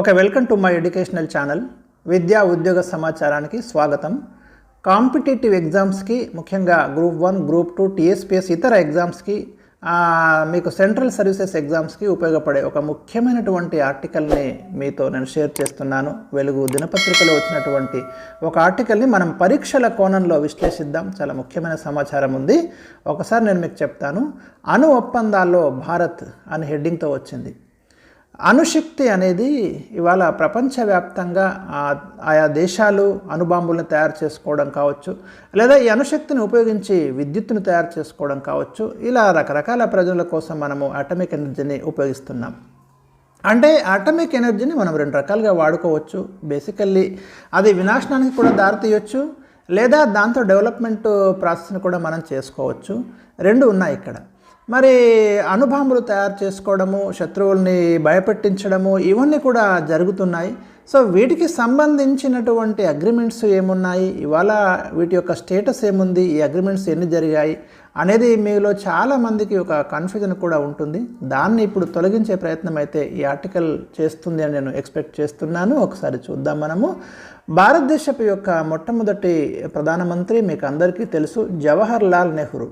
Okay welcome to my educational channel విద్యా ఉద్యోగ సమాచారానికి స్వాగతం. కాంపిటేటివ్ ఎగ్జామ్స్కి ముఖ్యంగా group one group two TSPS ఇతర ఎగ్జామ్స్కి మీకు సెంట్రల్ సర్వీసెస్ ఎగ్జామ్స్కి ఉపయోగపడే ఒక ముఖ్యమైనటువంటి ఆర్టికల్ని మీతో నేను షేర్ చేస్తున్నాను. వెలుగు దినపత్రికలో వచ్చినటువంటి ఒక ఆర్టికల్ని మనం పరీక్షల కోణంలో విశ్లేషిద్దాం. చాలా ముఖ్యమైన సమాచారం ఉంది. ఒకసారి నేను మీకు చెప్తాను. అణు ఒప్పందాల్లో భారత్ అని హెడ్డింగ్తో వచ్చింది. అణుశక్తి అనేది ఇవాళ ప్రపంచవ్యాప్తంగా ఆయా దేశాలు అణుబాంబులను తయారు చేసుకోవడం కావచ్చు లేదా ఈ అణుశక్తిని ఉపయోగించి విద్యుత్తును తయారు చేసుకోవడం కావచ్చు ఇలా రకరకాల ప్రజల కోసం మనము అటమిక్ ఎనర్జీని ఉపయోగిస్తున్నాం. అంటే అటమిక్ ఎనర్జీని మనం రెండు రకాలుగా వాడుకోవచ్చు. బేసికల్లీ అది వినాశనానికి కూడా దారితీయొచ్చు లేదా దాంతో డెవలప్మెంట్ ప్రాసెస్ని కూడా మనం చేసుకోవచ్చు. రెండు ఉన్నాయి ఇక్కడ. మరి అణుబాంబులు తయారు చేసుకోవడము శత్రువుల్ని భయపెట్టించడము ఇవన్నీ కూడా జరుగుతున్నాయి. సో వీటికి సంబంధించినటువంటి అగ్రిమెంట్స్ ఏమున్నాయి? ఇవాళ వీటి యొక్క స్టేటస్ ఏముంది? ఈ అగ్రిమెంట్స్ ఎన్ని జరిగాయి? అనేది మీలో చాలామందికి ఒక కన్ఫ్యూజన్ కూడా ఉంటుంది. దాన్ని ఇప్పుడు తొలగించే ప్రయత్నం అయితే ఈ ఆర్టికల్ చేస్తుంది అని నేను ఎక్స్పెక్ట్ చేస్తున్నాను. ఒకసారి చూద్దాం మనము. భారతదేశపు యొక్క మొట్టమొదటి ప్రధానమంత్రి మీకు అందరికీ తెలుసు జవహర్ లాల్ నెహ్రూ.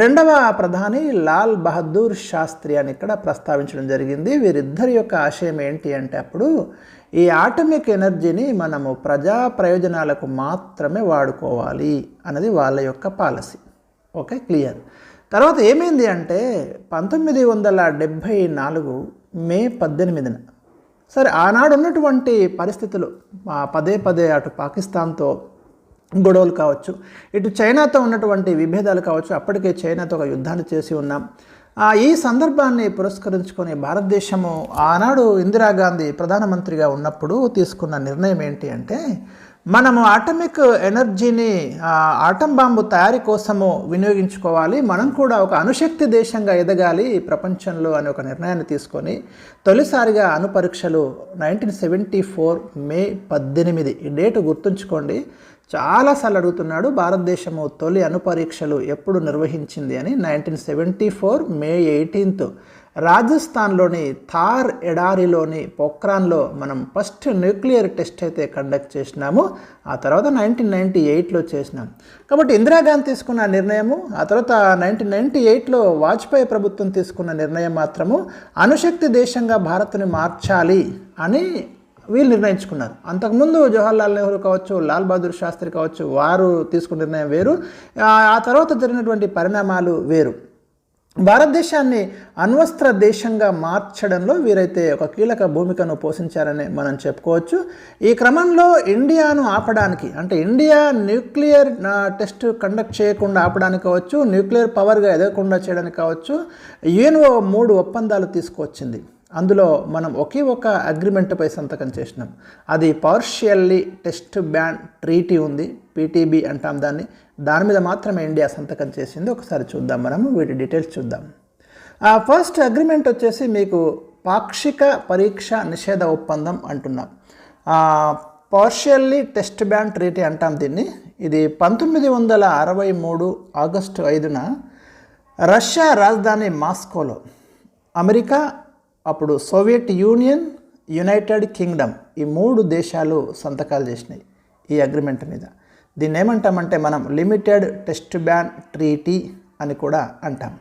రెండవ ప్రధాని లాల్ బహదూర్ శాస్త్రి అని ఇక్కడ ప్రస్తావించడం జరిగింది. వీరిద్దరి యొక్క ఆశయం ఏంటి అంటే అప్పుడు ఈ ఆటమిక్ ఎనర్జీని మనము ప్రజా ప్రయోజనాలకు మాత్రమే వాడుకోవాలి అన్నది వాళ్ళ యొక్క పాలసీ. Okay clear. తర్వాత ఏమైంది అంటే పంతొమ్మిది వందల డెబ్భై నాలుగు మే పద్దెనిమిదిన సరే ఆనాడు ఉన్నటువంటి పరిస్థితులు పదే పదే అటు పాకిస్తాన్తో గొడవలు కావచ్చు. ఇటు చైనాతో ఉన్నటువంటి విభేదాలు కావచ్చు. అప్పటికే చైనాతో ఒక యుద్ధాన్ని చేసి ఉన్నాం. ఈ సందర్భాన్ని పురస్కరించుకొని భారతదేశము ఆనాడు ఇందిరాగాంధీ ప్రధానమంత్రిగా ఉన్నప్పుడు తీసుకున్న నిర్ణయం ఏంటి అంటే మనము ఆటమిక్ ఎనర్జీని ఆటం బాంబు తయారీ కోసము వినియోగించుకోవాలి. మనం కూడా ఒక అణుశక్తి దేశంగా ఎదగాలి ప్రపంచంలో అనే ఒక నిర్ణయాన్ని తీసుకొని తొలిసారిగా అణుపరీక్షలు నైన్టీన్ సెవెంటీ ఫోర్ మే పద్దెనిమిది ఈ డేటు గుర్తుంచుకోండి. చాలాసార్లు అడుగుతున్నాడు భారతదేశము తొలి అణు పరీక్షలు ఎప్పుడు నిర్వహించింది? అని. Nineteen seventy four May eighteenth. రాజస్థాన్లోని థార్ ఎడారిలోని పోఖ్రాన్లో మనం ఫస్ట్ న్యూక్లియర్ టెస్ట్ అయితే కండక్ట్ చేసినాము. ఆ తర్వాత నైన్టీన్ నైంటీ ఎయిట్లో చేసినాం. కాబట్టి ఇందిరాగాంధీ తీసుకున్న నిర్ణయము ఆ తర్వాత నైన్టీన్ నైంటీ ఎయిట్లో వాజ్పేయి ప్రభుత్వం తీసుకున్న నిర్ణయం మాత్రము అణుశక్తి దేశంగా భారత్ని మార్చాలి అని వీళ్ళు నిర్ణయించుకున్నారు. అంతకుముందు జవహర్లాల్ నెహ్రూ కావచ్చు లాల్ బహదూర్ శాస్త్రి కావచ్చు వారు తీసుకున్న నిర్ణయం వేరు. ఆ తర్వాత జరిగినటువంటి పరిణామాలు వేరు. భారతదేశాన్ని అణ్వస్త్ర దేశంగా మార్చడంలో వీరైతే ఒక కీలక భూమికను పోషించారని మనం చెప్పుకోవచ్చు. ఈ క్రమంలో ఇండియాను ఆపడానికి అంటే ఇండియా న్యూక్లియర్ టెస్ట్ కండక్ట్ చేయకుండా ఆపడానికి కావచ్చు న్యూక్లియర్ పవర్గా ఎదగకుండా చేయడానికి కావచ్చు యుఎన్ఓ మూడు ఒప్పందాలు తీసుకువచ్చింది. అందులో మనం ఒకే ఒక అగ్రిమెంట్పై సంతకం చేసినాం. అది పార్షియల్లీ టెస్ట్ బ్యాన్ ట్రీటీ ఉంది పీటీబీ అంటాం దాన్ని. దాని మీద మాత్రమే ఇండియా సంతకం చేసింది. ఒకసారి చూద్దాం మనము వీటి డీటెయిల్స్ చూద్దాం. ఆ ఫస్ట్ అగ్రిమెంట్ వచ్చేసి మీకు పాక్షిక పరీక్ష నిషేధ ఒప్పందం అంటున్నాం. పార్షియల్లీ టెస్ట్ బ్యాన్ ట్రీటీ అంటాం దీన్ని. ఇది పంతొమ్మిది వందల అరవై మూడు ఆగస్టు ఐదున రష్యా రాజధాని మాస్కోలో అమెరికా అప్పుడు సోవియట్ యూనియన్ యునైటెడ్ కింగ్డమ్ ఈ మూడు దేశాలు సంతకాలు చేసినాయి ఈ అగ్రిమెంట్ మీద. దీన్ని ఏమంటామంటే మనం లిమిటెడ్ టెస్ట్ బ్యాన్ ట్రీటీ అని కూడా అంటాం.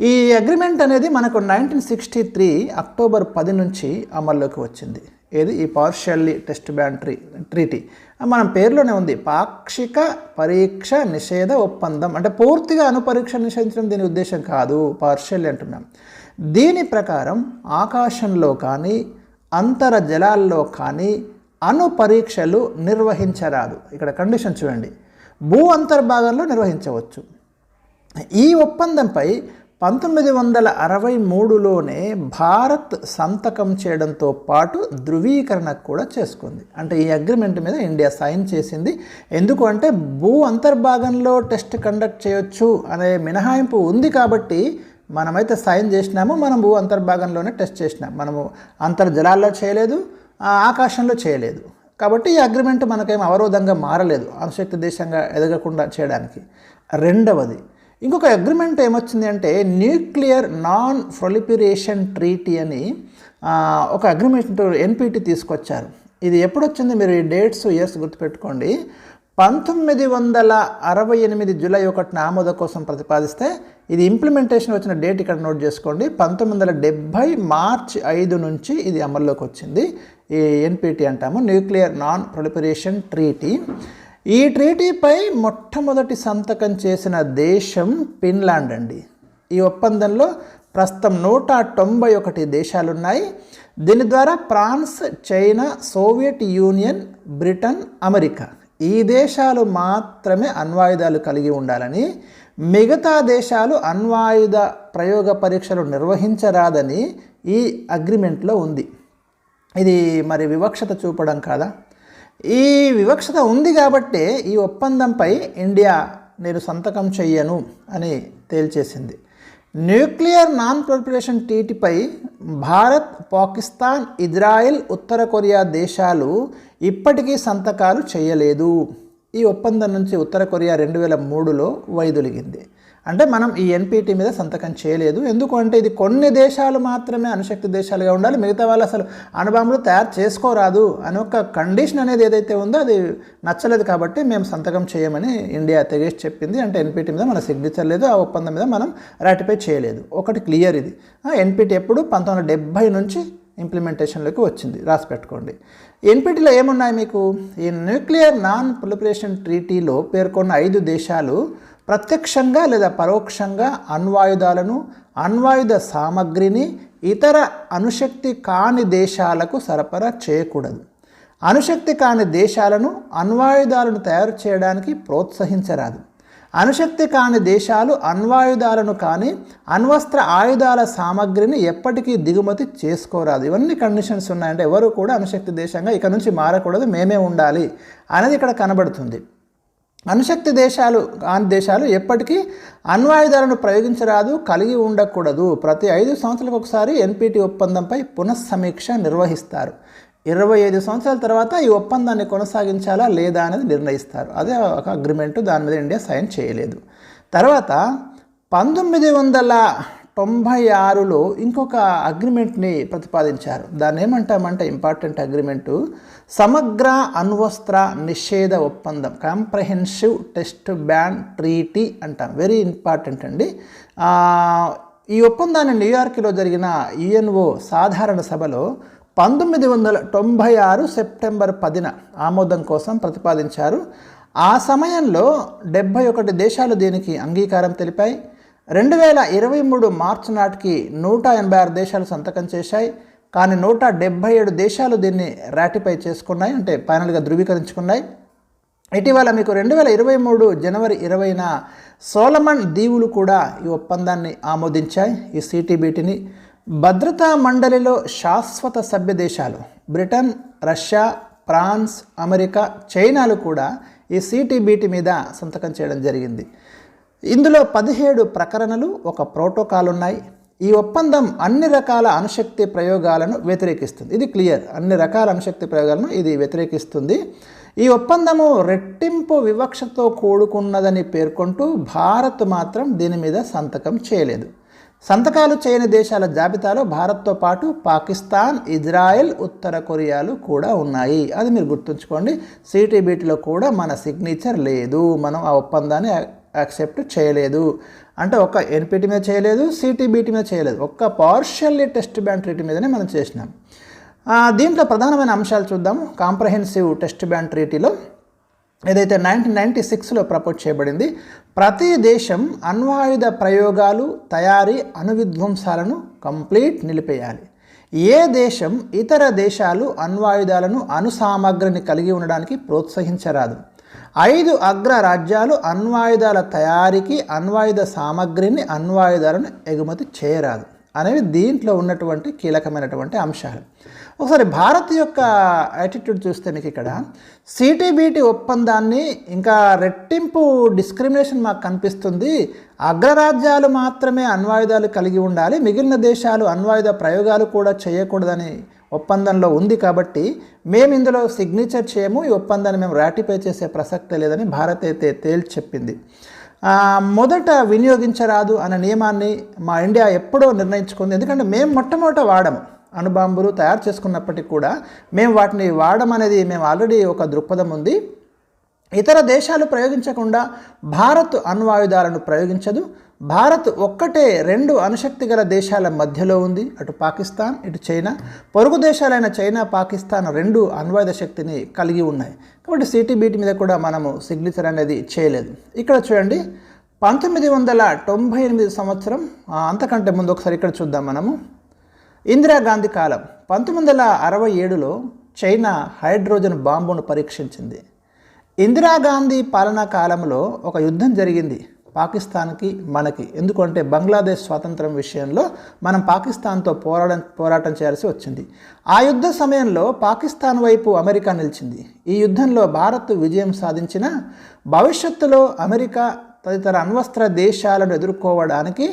ఈ అగ్రిమెంట్ అనేది మనకు నైన్టీన్ సిక్స్టీ త్రీ అక్టోబర్ పది నుంచి అమల్లోకి వచ్చింది. ఏది? ఈ partially test ban tree treaty. మనం పేరులోనే ఉంది. పాక్షిక పరీక్ష నిషేధ ఒప్పందం. అంటే పూర్తిగా అణుపరీక్ష నిషేధించడం దీని ఉద్దేశం కాదు. పార్షియల్లీ అంటున్నాం. దీని ప్రకారం ఆకాశంలో కానీ అంతర జలాల్లో కానీ అణు పరీక్షలు నిర్వహించరాదు. ఇక్కడ కండిషన్ చూడండి. భూ అంతర్భాగంలో నిర్వహించవచ్చు. ఈ ఒప్పందంపై పంతొమ్మిది వందల అరవై మూడులోనే భారత్ సంతకం చేయడంతో పాటు ధృవీకరణ కూడా చేసుకుంది. అంటే ఈ అగ్రిమెంట్ మీద ఇండియా సైన్ చేసింది. ఎందుకు అంటే భూ అంతర్భాగంలో టెస్ట్ కండక్ట్ చేయొచ్చు అనే మినహాయింపు ఉంది కాబట్టి మనమైతే సైన్ చేసినాము మనము అంతర్భాగంలోనే టెస్ట్ చేసినాం. మనము అంతర్జలాల్లో చేయలేదు ఆకాశంలో చేయలేదు. కాబట్టి ఈ అగ్రిమెంట్ మనకేం అవరోధంగా మారలేదు అణుశక్తి దేశంగా ఎదగకుండా చేయడానికి. రెండవది ఇంకొక అగ్రిమెంట్ ఏమొచ్చింది అంటే న్యూక్లియర్ నాన్ ప్రొలిపిరేషన్ ట్రీటీ అని ఒక అగ్రిమెంట్ ఎన్పిటి తీసుకొచ్చారు. ఇది ఎప్పుడు వచ్చింది మీరు ఈ డేట్స్ ఇయర్స్ గుర్తుపెట్టుకోండి. పంతొమ్మిది వందల అరవై ఎనిమిది జూలై ఒకటిన ఆమోద కోసం ప్రతిపాదిస్తే ఇది ఇంప్లిమెంటేషన్ వచ్చిన డేట్ ఇక్కడ నోట్ చేసుకోండి. పంతొమ్మిది వందల డెబ్భై మార్చి ఐదు నుంచి ఇది అమల్లోకి వచ్చింది. ఈ ఎన్పిటి అంటాము న్యూక్లియర్ నాన్ ప్రొలిపరేషన్ ట్రీటీ ఈ ట్రీటీపై మొట్టమొదటి సంతకం చేసిన దేశం ఫిన్లాండ్ అండి. ఈ ఒప్పందంలో ప్రస్తుతం నూట తొంభై ఒకటి దేశాలు ఉన్నాయి దీని ద్వారా France China Soviet Union Britain America ఈ దేశాలు మాత్రమే అణ్వాయుధాలు కలిగి ఉండాలని మిగతా దేశాలు అణ్వాయుధ ప్రయోగ పరీక్షలు నిర్వహించరాదని ఈ అగ్రిమెంట్లో ఉంది. ఇది మరి వివక్షత చూపడం కాదా? ఈ వివక్షత ఉంది కాబట్టే ఈ ఒప్పందంపై ఇండియా నేను సంతకం చెయ్యను అని తేల్చేసింది. న్యూక్లియర్ నాన్ ప్రొపరేషన్ టీటీపై భారత్ పాకిస్తాన్ ఇజ్రాయెల్ ఉత్తర కొరియా దేశాలు ఇప్పటికీ సంతకాలు చేయలేదు. ఈ ఒప్పందం నుంచి ఉత్తర కొరియా రెండు వేల మూడులో వైదొలిగింది. అంటే మనం ఈ ఎన్పిటి మీద సంతకం చేయలేదు. ఎందుకంటే ఇది కొన్ని దేశాలు మాత్రమే అణుశక్తి దేశాలుగా ఉండాలి. మిగతా వాళ్ళు అసలు అణుబాంబులు తయారు చేసుకోరాదు అని ఒక కండిషన్ అనేది ఏదైతే ఉందో అది నచ్చలేదు కాబట్టి మేము సంతకం చేయమని ఇండియా తెగేసి చెప్పింది. అంటే ఎన్పిటి మీద మన సిగ్నేచర్ లేదు. ఆ ఒప్పందం మీద మనం రాటిఫై చేయలేదు. ఒకటి క్లియర్ ఇది. ఎన్పిటి ఎప్పుడు పంతొమ్మిది వందల నుంచి ఇంప్లిమెంటేషన్లోకి వచ్చింది. రాసి పెట్టుకోండి. ఎన్పిటిలో ఏమున్నాయి మీకు? ఈ న్యూక్లియర్ నాన్ ప్రొలిపరేషన్ ట్రీటీలో పేర్కొన్న ఐదు దేశాలు ప్రత్యక్షంగా లేదా పరోక్షంగా అణ్వాయుధాలను అణ్వాయుధ సామగ్రిని ఇతర అణుశక్తి కాని దేశాలకు సరఫరా చేయకూడదు. అణుశక్తి కాని దేశాలను అణ్వాయుధాలను తయారు చేయడానికి ప్రోత్సహించరాదు. అణుశక్తి కాని దేశాలు అణ్వాయుధాలను కానీ అణ్వస్త్ర ఆయుధాల సామగ్రిని ఎప్పటికీ దిగుమతి చేసుకోరాదు. ఇవన్నీ కండిషన్స్ ఉన్నాయంటే ఎవరు కూడా అణుశక్తి దేశంగా ఇక నుంచి మారకూడదు మేమే ఉండాలి అనేది ఇక్కడ కనబడుతుంది. అణుశక్తి దేశాలు కాని దేశాలు ఎప్పటికీ అణ్వాయుధాలను ప్రయోగించరాదు కలిగి ఉండకూడదు. ప్రతి ఐదు సంవత్సరాలకు ఒకసారి ఎన్పిటి ఒప్పందంపై పునఃసమీక్ష నిర్వహిస్తారు. ఇరవై ఐదు సంవత్సరాల తర్వాత ఈ ఒప్పందాన్ని కొనసాగించాలా లేదా అనేది నిర్ణయిస్తారు. అదే ఒక అగ్రిమెంట్ దాని మీద ఇండియా సైన్ చేయలేదు. తర్వాత పంతొమ్మిది వందల తొంభై ఆరులో ఇంకొక అగ్రిమెంట్ని ప్రతిపాదించారు. దాన్ని ఏమంటామంటే ఇంపార్టెంట్ అగ్రిమెంటు సమగ్ర అణ్వస్త్ర నిషేధ ఒప్పందం కాంప్రహెన్సివ్ టెస్ట్ బ్యాన్ ట్రీటీ అంటాం. వెరీ ఇంపార్టెంట్ అండి. ఈ ఒప్పందాన్ని న్యూయార్క్లో జరిగిన యుఎన్ఓ సాధారణ సభలో పంతొమ్మిది వందల తొంభై ఆరు సెప్టెంబర్ పదిన ఆమోదం కోసం ప్రతిపాదించారు. ఆ సమయంలో డెబ్భై ఒకటి దేశాలు దీనికి అంగీకారం తెలిపాయి. రెండు వేల ఇరవై మూడు మార్చి నాటికి నూట ఎనభై ఆరు దేశాలు సంతకం చేశాయి. కానీ నూట డెబ్భై ఏడు దేశాలు దీన్ని రాటిఫై చేసుకున్నాయి. అంటే ఫైనల్గా ధృవీకరించుకున్నాయి. ఇటీవల మీకు రెండు వేల ఇరవై మూడు జనవరి ఇరవైన సోలమన్ దీవులు కూడా ఈ ఒప్పందాన్ని ఆమోదించాయి. ఈ సిటీబీటీని భద్రతా మండలిలో శాశ్వత సభ్య దేశాలు బ్రిటన్ రష్యా ఫ్రాన్స్ అమెరికా చైనాలు కూడా ఈ సిటీబీటీ మీద సంతకం చేయడం జరిగింది. ఇందులో పదిహేడు ప్రకరణలు ఒక ప్రోటోకాల్ ఉన్నాయి ఈ ఒప్పందం అన్ని రకాల అణుశక్తి ప్రయోగాలను వ్యతిరేకిస్తుంది. ఇది క్లియర్. అన్ని రకాల అణుశక్తి ప్రయోగాలను ఇది వ్యతిరేకిస్తుంది. ఈ ఒప్పందము రెట్టింపు వివక్షతో కూడుకున్నదని పేర్కొంటూ భారత్ మాత్రం దీని మీద సంతకం చేయలేదు. సంతకాలు చేయని దేశాల జాబితాలో భారత్తో పాటు పాకిస్తాన్ ఇజ్రాయెల్ ఉత్తర కొరియాలు కూడా ఉన్నాయి. అది మీరు గుర్తుంచుకోండి. సిటీబీటీలో కూడా మన సిగ్నేచర్ లేదు. మనం ఆ ఒప్పందాన్ని యాక్సెప్ట్ చేయలేదు. అంటే ఒక్క ఎన్పిటి మీద చేయలేదు సిటీబీటీ మీద చేయలేదు. ఒక్క పార్షియల్లీ టెస్ట్ బ్యాన్ ట్రీటీ మీదనే మనం చేసినాం. దీంట్లో ప్రధానమైన అంశాలు చూద్దాం కాంప్రహెన్సివ్ టెస్ట్ బ్యాన్ ట్రీటీలో ఏదైతే నైన్టీన్ నైంటీ సిక్స్లో ప్రపోజ్ చేయబడింది ప్రతి దేశం అణ్వాయుధ ప్రయోగాలు తయారీ అణువిధ్వంసాలను కంప్లీట్ నిలిపేయాలి. ఏ దేశం ఇతర దేశాలు అణ్వాయుధాలను అణు సామగ్రిని కలిగి ఉండడానికి ప్రోత్సహించరాదు. ఐదు అగ్ర రాజ్యాలు అణ్వాయుధాల తయారీకి అణ్వాయుధ సామగ్రిని అణ్వాయుధాలను ఎగుమతి చేయరాదు అనేవి దీంట్లో ఉన్నటువంటి కీలకమైనటువంటి అంశాలు. ఒకసారి భారత్ యొక్క యాటిట్యూడ్ చూస్తే మీకు ఇక్కడ సిటీబీటీ ఒప్పందాన్ని ఇంకా రెట్టింపు డిస్క్రిమినేషన్ మాకు కనిపిస్తుంది. అగ్రరాజ్యాలు మాత్రమే అణ్వాయుధాలు కలిగి ఉండాలి మిగిలిన దేశాలు అణ్వాయుధ ప్రయోగాలు కూడా చేయకూడదని ఒప్పందంలో ఉంది కాబట్టి మేము ఇందులో సిగ్నేచర్ చేయము ఈ ఒప్పందాన్ని మేము రాటిఫై చేసే ప్రసక్తే లేదని భారత్ అయితే తేల్చి చెప్పింది మొదట వినియోగించరాదు అనే నియమాన్ని మా ఇండియా ఎప్పుడో నిర్ణయించుకుంది. ఎందుకంటే మేము మొట్టమొదట వాడము. అణుబాంబులు తయారు చేసుకున్నప్పటికీ కూడా మేము వాటిని వాడడం అనేది మేము ఆల్రెడీ ఒక దృక్పథం ఉంది. ఇతర దేశాలు ప్రయోగించకుండా భారత్ అణ్వాయుధాలను ప్రయోగించదు. భారత్ ఒక్కటే రెండు అణుశక్తి గల దేశాల మధ్యలో ఉంది. అటు పాకిస్తాన్ ఇటు చైనా. పొరుగు దేశాలైన చైనా పాకిస్తాన్ రెండు అణ్వాయుధ శక్తిని కలిగి ఉన్నాయి. కాబట్టి సిటీబీటీ మీద కూడా మనము సిగ్నేచర్ అనేది చేయలేదు. ఇక్కడ చూడండి పంతొమ్మిది వందల తొంభై ఎనిమిది సంవత్సరం అంతకంటే ముందు ఒకసారి ఇక్కడ చూద్దాం మనము. ఇందిరాగాంధీ కాలం పంతొమ్మిది వందల అరవై ఏడులో చైనా హైడ్రోజన్ బాంబును పరీక్షించింది. ఇందిరాగాంధీ పాలనా కాలంలో ఒక యుద్ధం జరిగింది. పాకిస్తాన్కి మనకి. ఎందుకంటే బంగ్లాదేశ్ స్వాతంత్రం విషయంలో మనం పాకిస్తాన్తో పోరాటం పోరాటం చేయాల్సి వచ్చింది. ఆ యుద్ధ సమయంలో పాకిస్తాన్ వైపు అమెరికా నిలిచింది. ఈ యుద్ధంలో భారత్ విజయం సాధించిన భవిష్యత్తులో అమెరికా తదితర అణ్వస్త్ర దేశాలను ఎదుర్కోవడానికి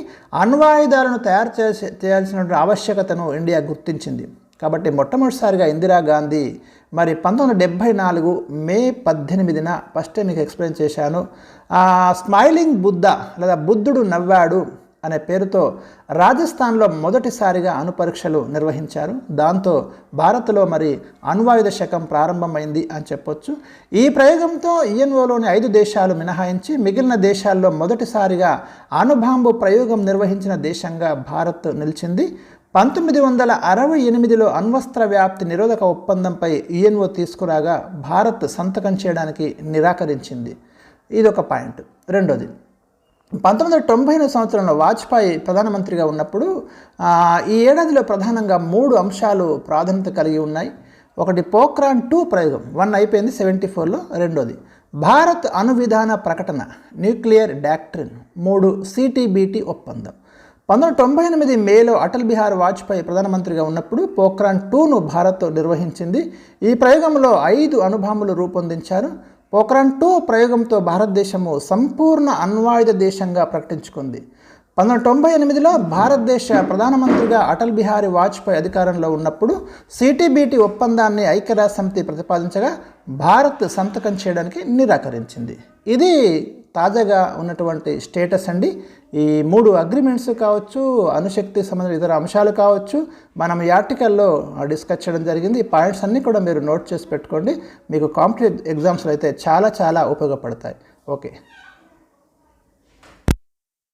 అణ్వాయుధాలను తయారు చేసే చేయాల్సిన ఆవశ్యకతను ఇండియా గుర్తించింది. కాబట్టి మొట్టమొదటిసారిగా ఇందిరాగాంధీ మరి పంతొమ్మిది డెబ్భై నాలుగు మే పద్దెనిమిదిన ఫస్ట్ మీకు ఎక్స్ప్లెయిన్ చేశాను. స్మైలింగ్ బుద్ధ లేదా బుద్ధుడు నవ్వాడు అనే పేరుతో రాజస్థాన్లో మొదటిసారిగా అణు పరీక్షలు నిర్వహించారు. దాంతో భారత్లో మరి అణ్వాయుధ శకం ప్రారంభమైంది అని చెప్పొచ్చు. ఈ ప్రయోగంతో ఈఎన్ఓలోని ఐదు దేశాలు మినహాయించి మిగిలిన దేశాల్లో మొదటిసారిగా అణుబాంబు ప్రయోగం నిర్వహించిన దేశంగా భారత్ నిలిచింది. పంతొమ్మిది వందల అరవై ఎనిమిదిలో అణ్వస్త్ర వ్యాప్తి నిరోధక ఒప్పందంపై ఈఎన్ఓ తీసుకురాగా భారత్ సంతకం చేయడానికి నిరాకరించింది. ఇది ఒక పాయింట్. రెండోది పంతొమ్మిది వందల తొంభై ఎనిమిది సంవత్సరంలో వాజ్పేయి ప్రధానమంత్రిగా ఉన్నప్పుడు ఈ ఏడాదిలో ప్రధానంగా మూడు అంశాలు ప్రాధాన్యత కలిగి ఉన్నాయి. ఒకటి పోక్రాన్ టూ ప్రయోగం వన్ అయిపోయింది సెవెంటీ ఫోర్లో. రెండోది భారత్ అణు విధాన ప్రకటన న్యూక్లియర్ డాక్ట్రిన్. మూడు సిటీబీటీ ఒప్పందం. పంతొమ్మిది వందల తొంభై ఎనిమిది మేలో అటల్ బిహారీ వాజ్పేయి ప్రధానమంత్రిగా ఉన్నప్పుడు పోఖ్రాన్ టూను భారత్ నిర్వహించింది. ఈ ప్రయోగంలో ఐదు అణుబాంబులు రూపొందించారు. పోఖ్రాన్ టూ ప్రయోగంతో భారతదేశము సంపూర్ణ అణ్వాయుధ దేశంగా ప్రకటించుకుంది. పంతొమ్మిది తొంభై ఎనిమిదిలో భారతదేశ ప్రధానమంత్రిగా అటల్ బిహారీ వాజ్పేయి అధికారంలో ఉన్నప్పుడు సిటీబీటీ ఒప్పందాన్ని ఐక్యరాజ్య సమితి ప్రతిపాదించగా భారత్ సంతకం చేయడానికి నిరాకరించింది. ఇది తాజాగా ఉన్నటువంటి స్టేటస్ అండి. ఈ మూడు అగ్రిమెంట్స్ కావచ్చు అణుశక్తి సంబంధించిన ఇతర అంశాలు కావచ్చు మనం ఈ ఆర్టికల్లో డిస్కస్ చేయడం జరిగింది. ఈ పాయింట్స్ అన్నీ కూడా మీరు నోట్ చేసి పెట్టుకోండి. మీకు కాంపిటేటివ్ ఎగ్జామ్స్లో అయితే చాలా చాలా ఉపయోగపడతాయి. ఓకే.